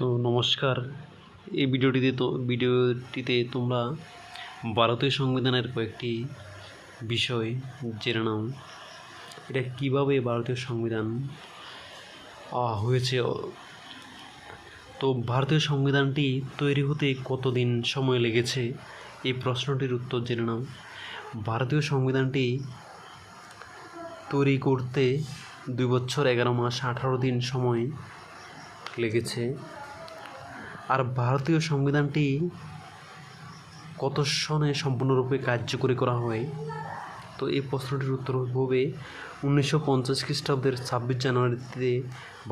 তো নমস্কার। এই ভিডিওটিতে তো ভিডিওটিতে তোমরা ভারতীয় সংবিধানের কয়েকটি বিষয় জেনে নাও। এটা কীভাবে ভারতীয় সংবিধান হয়েছে? তো ভারতীয় সংবিধানটি তৈরি হতে কতদিন সময় লেগেছে? এই প্রশ্নটির উত্তর জেনে নাও। ভারতীয় সংবিধানটি তৈরি করতে দুই বছর এগারো মাস আঠারো দিন সময় লেগেছে। আর ভারতীয় সংবিধানটি কত সনে সম্পূর্ণরূপে কার্যকরী করা হয়? তো এই প্রশ্নটির উত্তর হবে উনিশশো পঞ্চাশ খ্রিস্টাব্দের ছাব্বিশ জানুয়ারিতে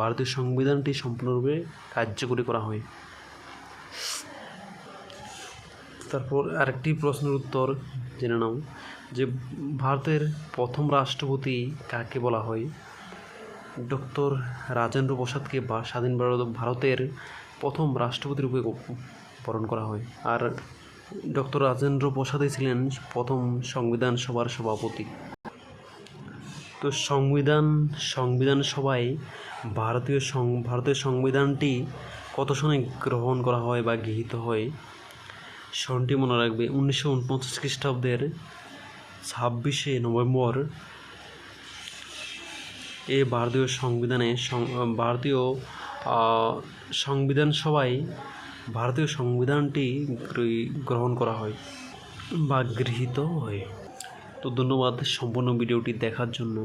ভারতীয় সংবিধানটি সম্পূর্ণরূপে কার্যকরী করা হয়। তারপর আরেকটি প্রশ্নের উত্তর জেনে নাও, যে ভারতের প্রথম রাষ্ট্রপতি কাকে বলা হয়? ডক্টর রাজেন্দ্র প্রসাদকে বা স্বাধীন ভারত, ভারতের প্রথম রাষ্ট্রপতি রূপে বরণ করা হয়। আর ডক্টর রাজেন্দ্র প্রসাদই ছিলেন প্রথম সংবিধান সভার সভাপতি। তো সংবিধান সংবিধান সভায় ভারতীয় সং ভারতের সংবিধানটি কত সনে গ্রহণ করা হয় বা গৃহীত হয়, সনটি মনে রাখবে। উনিশশো উনপঞ্চাশ খ্রিস্টাব্দের ছাব্বিশে নভেম্বর এ ভারতীয় সংবিধানে ভারতীয় সংবিধান সভায় ভারতীয় সংবিধানটি গ্রহণ করা হয় বা গৃহীত হয়। তো ধন্যবাদ সম্পূর্ণ ভিডিওটি দেখার জন্য।